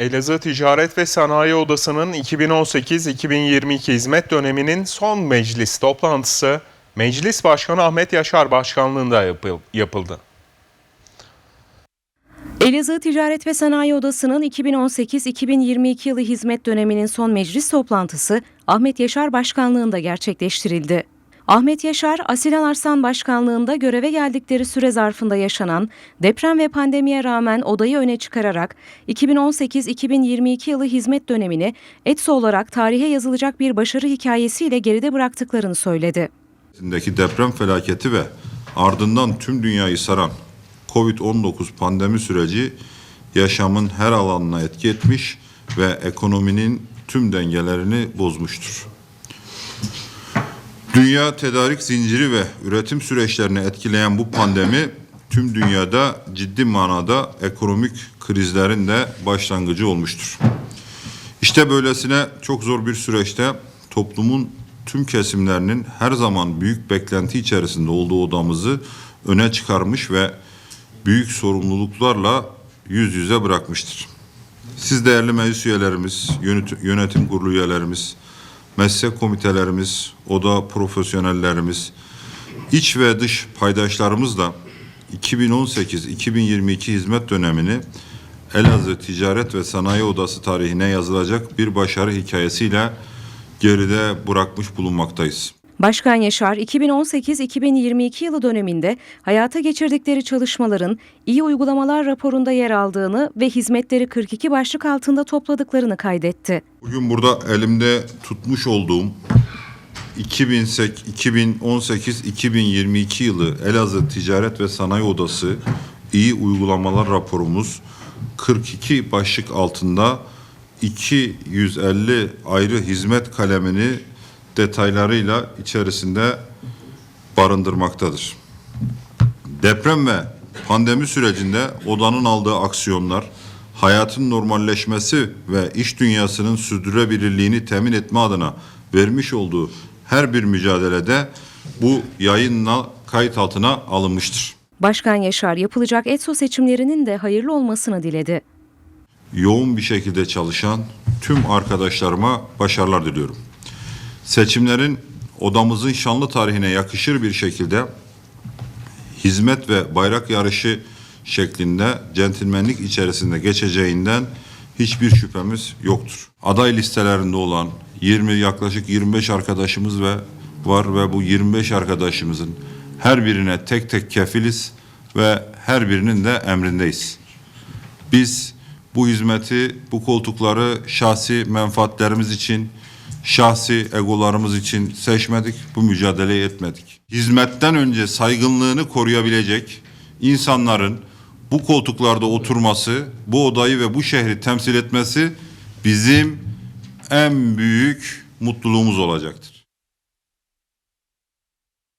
Elazığ Ticaret ve Sanayi Odası'nın 2018-2022 hizmet döneminin son meclis toplantısı Meclis Başkanı Ahmet Yaşar Başkanlığında yapıl- yapıldı. Elazığ Ticaret ve Sanayi Odası'nın 2018-2022 yılı hizmet döneminin son meclis toplantısı Ahmet Yaşar Başkanlığında gerçekleştirildi. Ahmet Yaşar, Asilan Arslan Başkanlığında göreve geldikleri süre zarfında yaşanan deprem ve pandemiye rağmen odayı öne çıkararak 2018-2022 yılı hizmet dönemini ETSO olarak tarihe yazılacak bir başarı hikayesiyle geride bıraktıklarını söyledi. Deprem felaketi ve ardından tüm dünyayı saran Covid-19 pandemi süreci yaşamın her alanına etki etmiş ve ekonominin tüm dengelerini bozmuştur. Dünya tedarik zinciri ve üretim süreçlerini etkileyen bu pandemi tüm dünyada ciddi manada ekonomik krizlerin de başlangıcı olmuştur. İşte böylesine çok zor bir süreçte toplumun tüm kesimlerinin her zaman büyük beklenti içerisinde olduğu odamızı öne çıkarmış ve büyük sorumluluklarla yüz yüze bırakmıştır. Siz değerli meclis üyelerimiz, yönet- yönetim kurulu üyelerimiz, meslek komitelerimiz, oda profesyonellerimiz, iç ve dış paydaşlarımızla 2018-2022 hizmet dönemini Elazığ Ticaret ve Sanayi Odası tarihine yazılacak bir başarı hikayesiyle geride bırakmış bulunmaktayız. Başkan Yaşar, 2018-2022 yılı döneminde hayata geçirdikleri çalışmaların iyi uygulamalar raporunda yer aldığını ve hizmetleri 42 başlık altında topladıklarını kaydetti. Bugün burada elimde tutmuş olduğum 2018-2022 yılı Elazığ Ticaret ve Sanayi Odası iyi uygulamalar raporumuz 42 başlık altında 250 ayrı hizmet kalemini detaylarıyla içerisinde barındırmaktadır. Deprem ve pandemi sürecinde odanın aldığı aksiyonlar, hayatın normalleşmesi ve iş dünyasının sürdürülebilirliğini temin etme adına vermiş olduğu her bir mücadelede bu yayınla kayıt altına alınmıştır. Başkan Yaşar, yapılacak ETSO seçimlerinin de hayırlı olmasını diledi. Yoğun bir şekilde çalışan tüm arkadaşlarıma başarılar diliyorum. Seçimlerin odamızın şanlı tarihine yakışır bir şekilde hizmet ve bayrak yarışı şeklinde centilmenlik içerisinde geçeceğinden hiçbir şüphemiz yoktur. Aday listelerinde olan 20 yaklaşık 25 arkadaşımız ve var ve bu 25 arkadaşımızın her birine tek tek kefiliz ve her birinin de emrindeyiz. Biz bu hizmeti, bu koltukları şahsi menfaatlerimiz için, şahsi egolarımız için seçmedik, bu mücadeleyi etmedik. Hizmetten önce saygınlığını koruyabilecek insanların bu koltuklarda oturması, bu odayı ve bu şehri temsil etmesi bizim en büyük mutluluğumuz olacaktır.